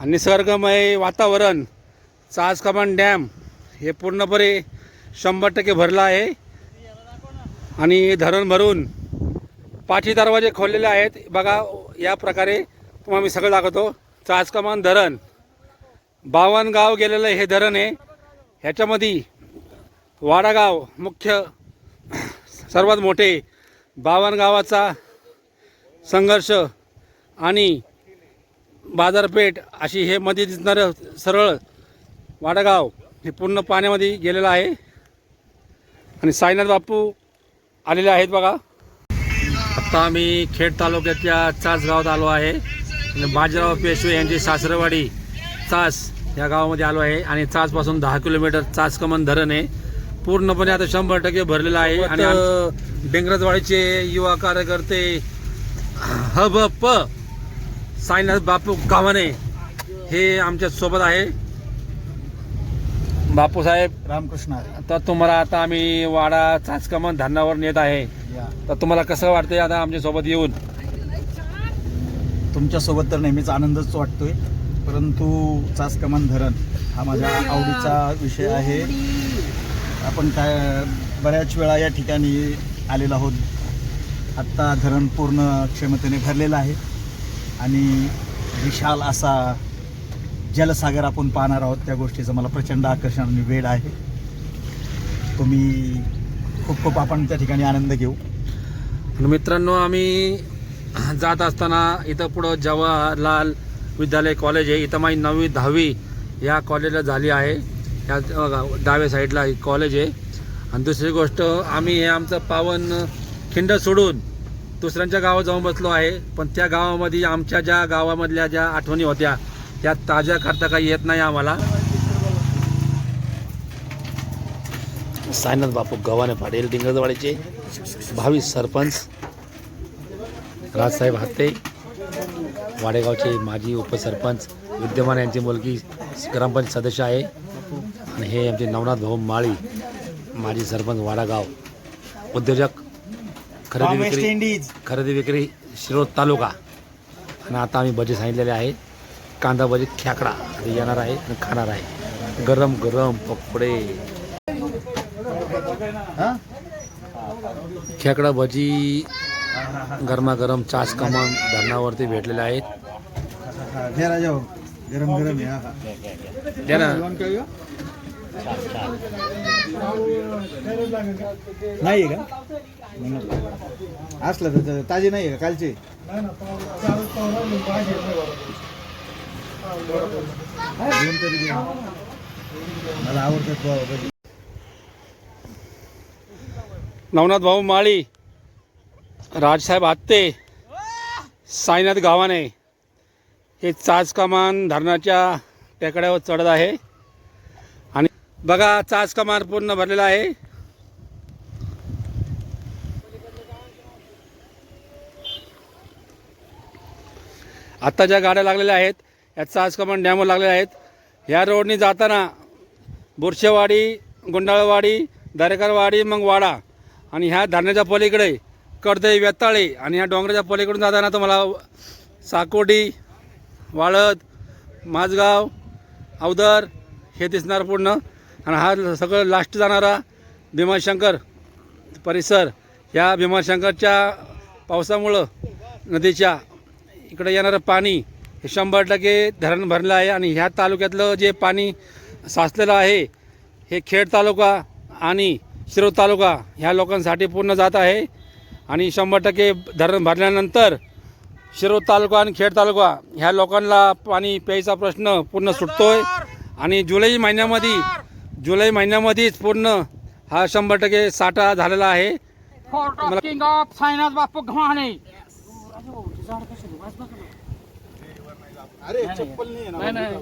आणि निसर्गमय वातावरण चासकमान डॅम हे पूर्णपणे शंभर टक्के भरलं आहे. आणि धरण भरून पाठी दरवाजे खोललेले आहेत. बघा या प्रकारे तुम्हाला मी सगळं दाखवतो. चासकमान धरण. बावन गाव गेलेलं हे धरण आहे. ह्याच्यामध्ये वाडागाव मुख्य सर्वात मोठे बावन गावाचा संघर्ष आणि बाजारपेठ अशी हे मध्ये दिसणारं सरळ वाडागाव हे पूर्ण पाण्यामध्ये गेलेलं आहे. आणि साईनाथ बापू आलेले आहेत बघा. आता आम्ही खेड तालुक्याच्या चास गावात आलो आहे. आणि बाजीराव पेशवे यांची सासरवाडी चास या गावामध्ये आलो आहे. आणि चासपासून दहा किलोमीटर चास कमन धरण आहे. पूर्णपणे आता शंभर टक्के भरलेलं आहे. आणि डेंगरजवाडीचे युवा कार्यकर्ते हब प साईनाथ बापू गावाने हे आमच्यासोबत आहे. बापू साहेब रामकृष्ण. आता तुम्हाला आता आम्ही वाडा चाचकमन धरणावर नेत आहे. तर तुम्हाला कसं वाटतंय आता आमच्यासोबत येऊन? तुमच्यासोबत तर नेहमीच आनंदच वाटतोय परंतु चास कमान धरण हा माझ्या आवडीचा विषय आहे. आपण काय बऱ्याच वेळा या ठिकाणी आलेलो आहोत. आत्ता धरण पूर्ण क्षमतेने भरलेलं आहे. आणि विशाल असा जलसागर आपण पाहणार आहोत त्या गोष्टीचं. मला प्रचंड आकर्षण आणि वेळ आहे. तुम्ही खूप खूप आपण त्या ठिकाणी आनंद घेऊ. आणि मित्रांनो आम्ही जात असताना इथं पुढं जवाहरलाल विद्यालय कॉलेज आहे. इथं माझी नववी दहावी या कॉलेजला झाली आहे. या डाव्या साईडला कॉलेज आहे. आणि दुसरी गोष्ट आम्ही हे आमचं पावन खिंड सोडून दुसऱ्यांच्या गावात जाऊन बसलो आहे. पण त्या गावामध्ये आमच्या ज्या गावामधल्या ज्या आठवणी होत्या त्या ताज्या करता काही येत नाही आम्हाला. सायनाथ बापू गव्हाणे पाटील डिंगरजवाडीचे भावी सरपंच. राजसाहेब हाते वाडेगावचे माजी उपसरपंच विद्यमान यांची मुलगी ग्रामपंचायत सदस्य आहे. आणि हे आमचे नवनाथ भाऊ माळी माजी सरपंच वाडागाव. उद्योजक खरेदी वेस्ट विक्री इंडिज खरेदी विक्री शिरोळ तालुका. आणि आता आम्ही भजी सांगितलेले आहे. कांदा भजी खेकडा. येणार आहे आणि खाणार आहे. गरम गरम पकोडे. हा? खेकडा भजी गरमागरम चास कमान धरणावरती भेटलेले आहेत. घे राजा हो. गरम गरम आहे, हा, हा. द्या ना नाही का म्हणून. असलं तर ताजे ताजी नाही आहे का कालची घेऊन तरी घे. मला आवडतात भाऊ नवनाथ भाऊ माळी राजसाहेब आत्ते साईनाथ गावाने हे चाचकामान धरणाच्या टेकड्यावर चढत आहे बघा चाच कमार पूर्ण भरलेला आहे. आत्ता ज्या गाड्या लागलेल्या आहेत या चाच कमान डॅमवर लागलेल्या आहेत. या रोडनी जाताना बुरशेवाडी गुंडाळवाडी दरेकरवाडी मग वाडा. आणि ह्या धारण्याच्या पलीकडे कडदई वेताळे आणि ह्या डोंगराच्या पलीकडून जाताना तुम्हाला साकोडी वाळद माझगाव अवदर हे दिसणार पूर्ण. आणि हा सगळं लास्ट जाणारा भीमाशंकर परिसर या भीमाशंकरच्या पावसामुळं नदीच्या इकडे येणारं पाणी हे शंभर टक्के धरण भरलं आहे आणि ह्या तालुक्यातलं जे पाणी साचलेलं आहे हे खेड तालुका आणि शिरोळ तालुका ह्या लोकांसाठी पूर्ण जात आहे आणि शंभर टक्के धरण भरल्यानंतर शिरोळ तालुका आणि खेड तालुका ह्या लोकांना पाणी प्यायचा प्रश्न पूर्ण सुटतोय. आणि जुलै महिन्यामध्ये जुलै महिन्यामध्येच पूर्ण हा शंभर टक्के साठा झालेला आहे. किंग ऑफ बापू अरे चप्पल नाही नाही नाही.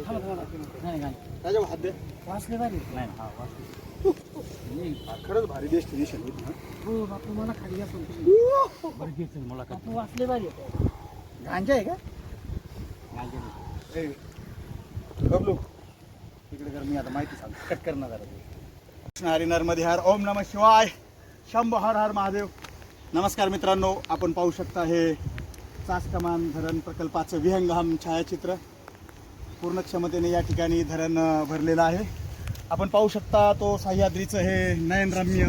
नाही, नाही. नाही हा, वाचले. खरंच भारी डेस्टिनेशन हो. बापू मला खाली या पण. बरं घे चल, मला बापू वाचले भारी गांजा आहे का? तिकडे जर मी आता माहिती सांग कट करणार कृष्ण हरी नर्मदे हर ओम नम शिवाय. शंभ हर हर महादेव. नमस्कार मित्रांनो आपण पाहू शकता हे चासकमान धरण प्रकल्पाचं विहंगम छायाचित्र. पूर्ण क्षमतेने या ठिकाणी धरण भरलेलं आहे. आपण पाहू शकता तो सह्याद्रीचं हे नयनरम्य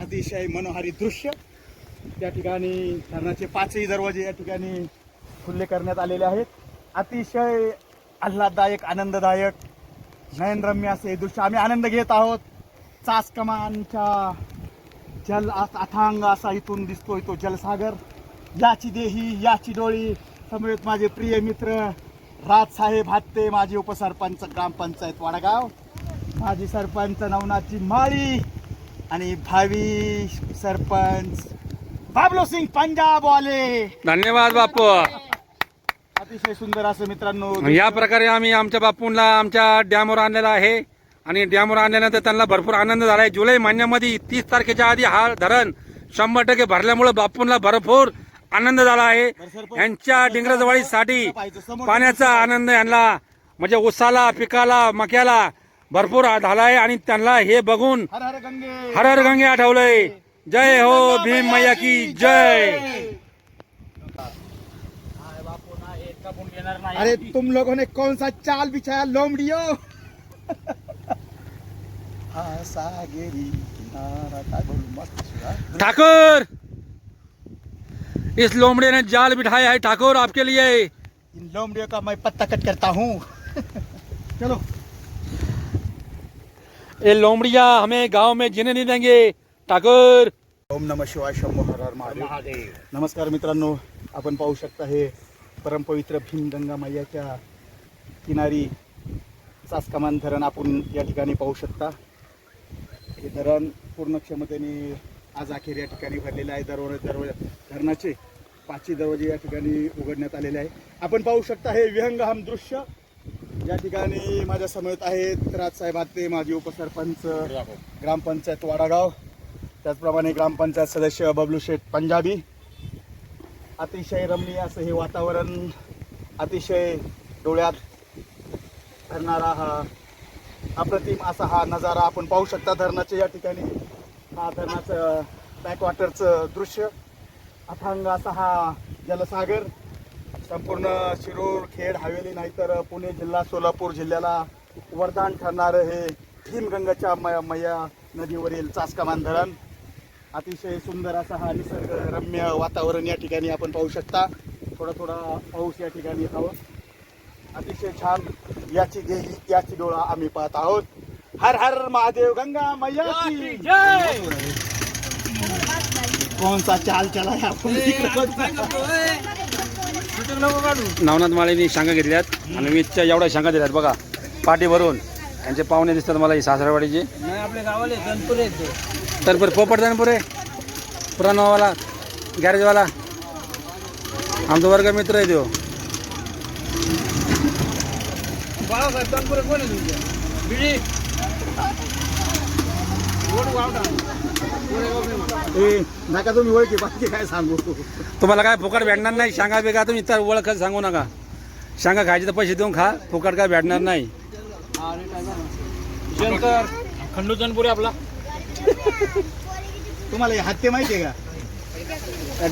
अतिशय मनोहारी दृश्य. त्या ठिकाणी धरणाचे पाचही दरवाजे या ठिकाणी खुल्ले करण्यात आलेले आहेत. अतिशय आल्हाददायक आनंददायक नयनरम्य असे हे दृश्य आम्ही आनंद घेत आहोत. चासकमानच्या जल अस- अथांग असा इथून दिसतोय तो जलसागर. याची देही याची डोळी समवेत माझे प्रिय मित्र राजसाहेब हत्ते माझे उपसरपंच ग्रामपंचायत वाडगाव. माजी सरपंच नवनाथची माळी आणि भावी सरपंच बाबलो सिंग पंजाब वाले धन्यवाद बापू. अतिशय सुंदर असं मित्रांनो या प्रकारे आम्ही आमच्या बापूंना आमच्या डॅमवर आणलेला आहे आणि डॅमवर आणल्यानंतर त्यांना भरपूर आनंद झाला आहे. जुलै महिन्यामध्ये तीस तारखेच्या आधी हा धरण शंभर टक्के भरल्यामुळे बापूंना भरपूर आनंद झाला आहे. यांच्या डिंगरजवाडीसाठी पाण्याचा आनंद यांना म्हणजे उसाला पिकाला मक्याला भरपूर झाला आहे आणि त्यांना हे बघून हर हर गंगे. हर हर गंगे आठवलंय. जय हो भीम मैया की जय. अरे तुम लोगों ने कौन सा चाल बिछाया लोमड़ियो? किनारा काय बोलू मस्त शिवा. ठाकुर! इस लोमड़े ने जाल बिठाया है ठाकुर आपके लिए। इन लोमड़ियों का मैं पत्ता कट करता हूँ। चलो। ये लोमड़िया हमें गाँव में जीने नहीं देंगे। ठाकुर! ओम नम शिवाय शंभो हर हर महादेव। नमस्कार मित्रांनो आपण पाहू शकता हे परमपवित्र भीमगंगा मैयाच्या किनारी चासकमान धरण आपण या ठिकाणी पाहू शकता. हे धरण पूर्ण क्षमतेने आज अखेर या ठिकाणी भरलेले आहे. दरवाजे दरवाजे धरणाचे पाचही दरवाजे या ठिकाणी उघडण्यात आलेले आहे. आपण पाहू शकता हे विहंगम दृश्य. या ठिकाणी माझ्या समेत आहेत राजसाहेब आत्ते माजी उपसरपंच ग्रामपंचायत वाडागाव. त्याचप्रमाणे ग्रामपंचायत सदस्य बबलू शेठ पंजाबी. अतिशय रमणीय असं हे वातावरण अतिशय डोळ्यात धरणारा हा अप्रतिम असा हा नजारा आपण पाहू शकता धरणाच्या या ठिकाणी. हा धरणाचं बॅकवॉटरचं दृश्य. अथांग असा हा जलसागर. संपूर्ण शिरूर खेड हवेली नाहीतर पुणे जिल्हा सोलापूर जिल्ह्याला वरदान ठरणारं हे भीमगंगाच्या मै मैया नदीवरील चासकमान धरण अतिशय सुंदर असा हा निसर्ग रम्य वातावरण या ठिकाणी आपण पाहू शकता. थोडा थोडा पाऊस या ठिकाणी हवं अतिशय छान याची देही याची डोळा आम्ही पाहत आहोत. हर हर महादेव गंगा मैया की. कौन सा चाल चला नवनाथ माळेनी शांगा घेतल्यात आणि वीजच्या एवढ्या शांगा दिल्यात बघा पाठी भरून यांचे पाहुणे दिसतात मला ही सासरवाडीचे. नाही आपल्या गावाला तर पर पोपट पुरे। पुराणावाला गॅरेजवाला आमचा वर्ग मित्र आहे तो नका तुम्ही ओळखी बाकी काय सांगू? तुम्हाला काय फुकट भेटणार नाही? शांगा बेगा तुम्ही तर ओळख सांगू नका. शांगा खायचे तर पैसे देऊन खा फुकट काय भेटणार नाही. शंकर आपला. तुम्हाला हे हत्ते माहिती आहे का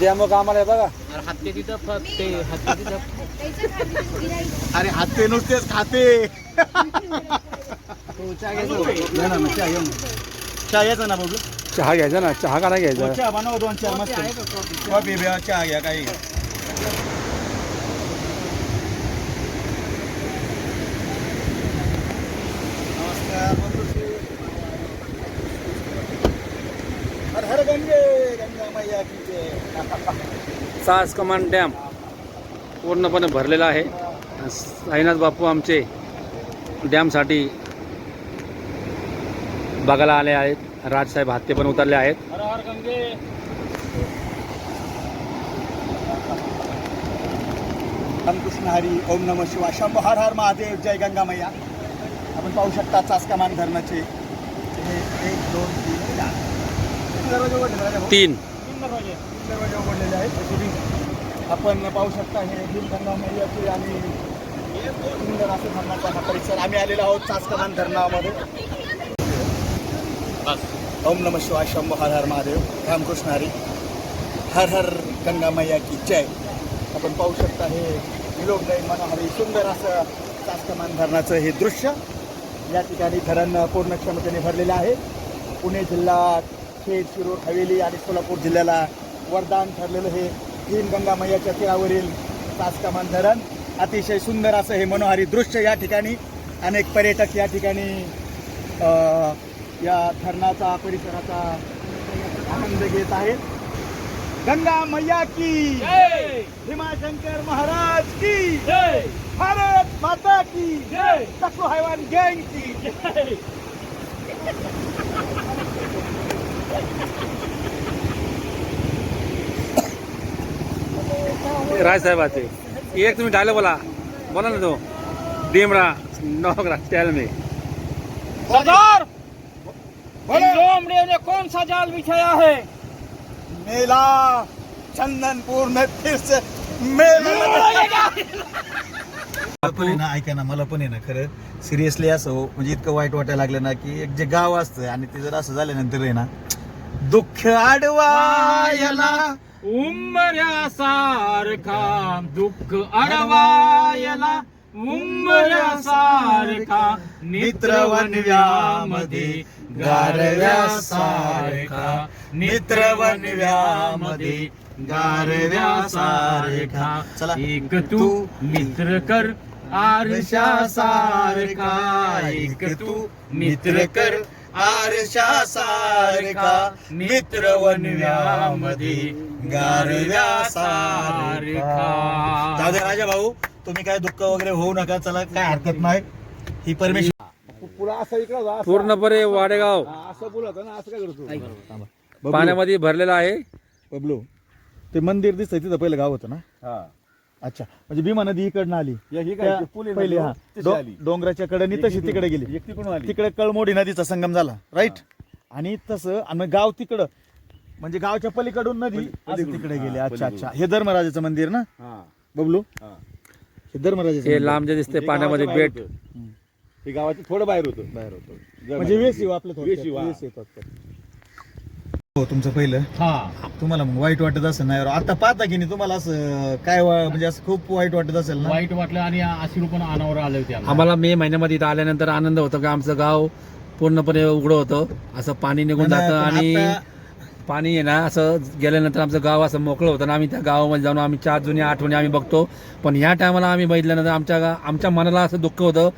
डॅम कामाला आहे बघा. अरे हत्ती तिथं फ- ते हत्ती तिथं. अरे हत्ते नुसतेच खाते. ना, मग चहा घेऊन ये. चहा यायचा ना बघू चहा घ्यायचा ना चहा का नाही घ्यायचा चहा बनव दोन चार मस्त. कॉफी बिया चहा घ्या काही घ्या नमस्कार बंधूश्री. हर हर गंगे गंगा मैया की जय सास कमान डॅम पूर्णपणे भरलेला आहे. साईनाथ बापू आमचे डॅमसाठी बघायला आले आहेत. राजसाहेब हत्ते पण उतरले आहेत. रामकृष्ण हरी ओम नम शिवाय. शंभो हर हर महादेव जय गंगा मैया. आपण पाहू शकता चासकामान धरणाचे. एक दोन तीन? तीन. उघडलेले आहेत. आपण पाहू शकता हे आणि सुंदर असं धरणाचा हा परिसर. आम्ही आलेलो आहोत धरणामध्ये. ओम नम शिवाय शंभो हर हर महादेव. रामकृष्ण हरी. हर हर गंगा मैया की जय. आपण पाहू शकता हे विलोकदायी मनोहरी सुंदर असं चासकमान धरणाचं हे दृश्य. या ठिकाणी धरण पूर्ण क्षमतेने भरलेलं आहे. पुणे जिल्हा खेड शिरूर हवेली आणि सोलापूर जिल्ह्याला वरदान ठरलेलं हे तीन गंगा मैयाच्या तीरावरील चासकमान धरण. अतिशय सुंदर असं हे मनोहारी दृश्य या ठिकाणी. अनेक पर्यटक या ठिकाणी या धरणाचा परिसराचा आनंद घेत आहेत. गंगा मैया की भीमाशंकर महाराज की भारत माता की टक्कू हैवान गँग की. राजसाहेबाचे एक तुम्ही डायलॉग बोला. बोला ना तो. डीमरा नोकरा टेल में सरदार। लोमड़े ने कौन सा जाल बिछाया है मेला चंदनपूर में फिर से मेला पण आहे ना ऐका ना मला पण आहे ना खरं सिरियसली असं हो, म्हणजे इतकं वाईट वाटायला लागलं ना की एक जे गाव असतं आणि ते जर असं झाल्यानंतर आहे ना दुःख आडवायला. उंबऱ्या सारखा दुःख अडवायला उंबऱ्या सारखा मित्रवनव्यामध्ये गारव्यासारखा मित्रवनव्यामध्ये गारव्यासारखा. चला. एक तू मित्र कर आरशा सारखा एक तू मित्र कर आरशा सारखा मित्रवनव्यामध्ये गारव्या सारखा दादा राजा भाऊ तुम्ही काय दुःख वगैरे होऊ नका चला काय हरकत नाही. ही परमेश्वर पुरा असं इकडं जा, असं पूर्णपणे वाडेगाव. असं बोलत ना असं काय करतो? पाण्यामध्ये भरलेला आहे. बबलू ते मंदिर दिसतंय तिथं पहिलं गाव होतं ना? हा. अच्छा म्हणजे भीमा नदी इकडनं आली या ही त्या पूल पहिले तो, हा तशी डो- आली. डोंगराच्या कडेने तशी तिकडे गेली एक तिकडून आली तिकडे कळमोडी नदीचा संगम झाला राईट आणि तसं आणि मग गाव तिकडं म्हणजे गावच्या पलीकडून नदी पली- असं पलीकडून. तिकडे गेली अच्छा पलीकडून. अच्छा हे धर्मराजाचं मंदिर ना हा बबलू हा. हे धर्मराजाचं हे मंदिर. लांब जे दिसते पाण्यामध्ये बेट. हे गावाच्या थोडं बाहेर होतं बाहेर होतं म्हणजे वेस आपलं थोडक्यात. वेशीव, हा. वेस येतो हो तुमचं पहिलं. हा. तुम्हाला मग वाईट वाटत असेल नाही आता पाहता की नाही तुम्हाला असं काय वा- म्हणजे असं खूप वाईट वाटत असेल ना? वाईट वाटलं आणि अश्रू पण अनावर आले होते आम्हाला. आम्हाला मे महिन्यामध्ये इथं आल्यानंतर आनंद होतो की आमचं गाव पूर्णपणे उघडं होतं. असं पाणी निघून नाही, जातं आणि आता- पाणी आहे ना असं गेल्यानंतर आमचं गाव असं मोकळं होतं ना आम्ही त्या गावामध्ये जाऊन आम्ही चार जुन्या आठवणी आम्ही बघतो. पण ह्या टायमाला आम्ही बघितल्यानंतर आमच्या गा आमच्या मनाला असं दुःख होतं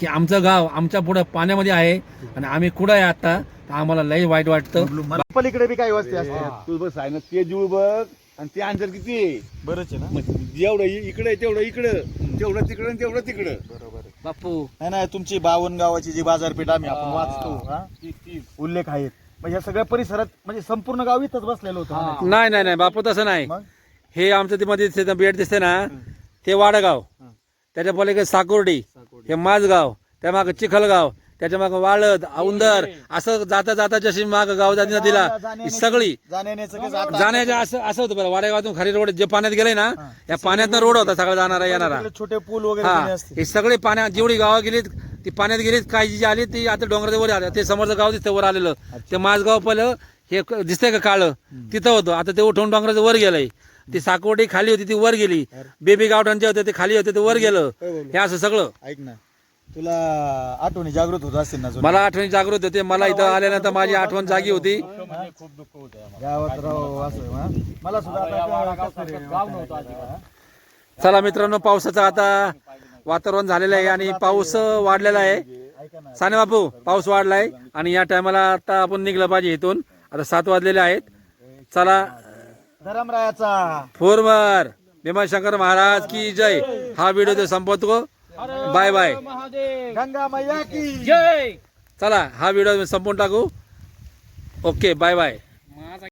की आमचं गाव आमच्या पुढं पाण्यामध्ये आहे आणि आम्ही कुठं आहे आता? तर आम्हाला लई वाईट वाटतं. पलीकडे बी काही वस्ती असते. तू बस आहे ना ते जुळ बघ. आणि ते अंतर किती आहे? बरंच आहे ना. मग जेवढं इकडं आहे तेवढं इकडं. तेवढं तिकडं आणि तेवढं तिकडं. बरोबर आहे. बापू. नाही नाही तुमची बावन गावाची जी बाजारपेठ आम्ही आपण वाचतो हा? उल्लेख आहेत म्हणजे या सगळ्या परिसरात म्हणजे संपूर्ण गाव इथंच बसलेलं होतं म्हणायचं. नाही नाही नाही बापू तसं नाही. मग? हे आमचं ते मध्ये दिसते बेट दिसते ना ते वाडगाव. त्याच्या पलीकडे साकोर्डी हे माझगाव त्या मागं चिखलगाव त्याच्या मागं वाळद औंदर असं जाता जाता जशी माग गाव जाती नदीला ही सगळी. जाण्याच्या असं असं होतं बरं वाडेगावातून खाली रोड जे पाण्यात गेले ना या पाण्यातनं रोड होता सगळा जाणारा येणारा. छोटे पूल वगैरे हा. हे सगळे पाण्यात जेवढी गावं गेलीत ती पाण्यात गेलीत काही जी आली ती आता डोंगराच्या वर आलं. ते समोरचं गाव दिसतं वर आलेलं. ते माझगाव पहिलं हे दिसतंय का काळं? तिथं होतं. आता ते उठून डोंगराचं वर गेलंय. ती साकोटी खाली होती ती वर गेली. बेबी गावठाण जे होते ते खाली होते ते वर गेलं. हे असं सगळं. ऐक ना. तुला आठवणी जागृत होत असतील ना जुन्या? मला आठवणी जागृत होते. मला इथं आल्यानंतर माझी आठवण जागी होती. गावात राहू असं हा? मला सुद्धा आता कसं रे, हा? चला मित्रांनो पावसाचं आता वातावरण झालेलं आहे आणि पाऊस वाढलेला आहे. ऐका ना साने बापू पाऊस वाढलाय आणि या टायमाला आता आपण निघलं पाहिजे इथून. आता सात वाजलेले आहेत. चला. धरमरायाचा. फोरवर भीमाशंकर महाराज की जय. हा व्हिडिओ ते संपवतो. Bye bye. महादेव. गंगा मैया की. जय. चला हा व्हिडिओ संपवून टाकू. Okay bye bye.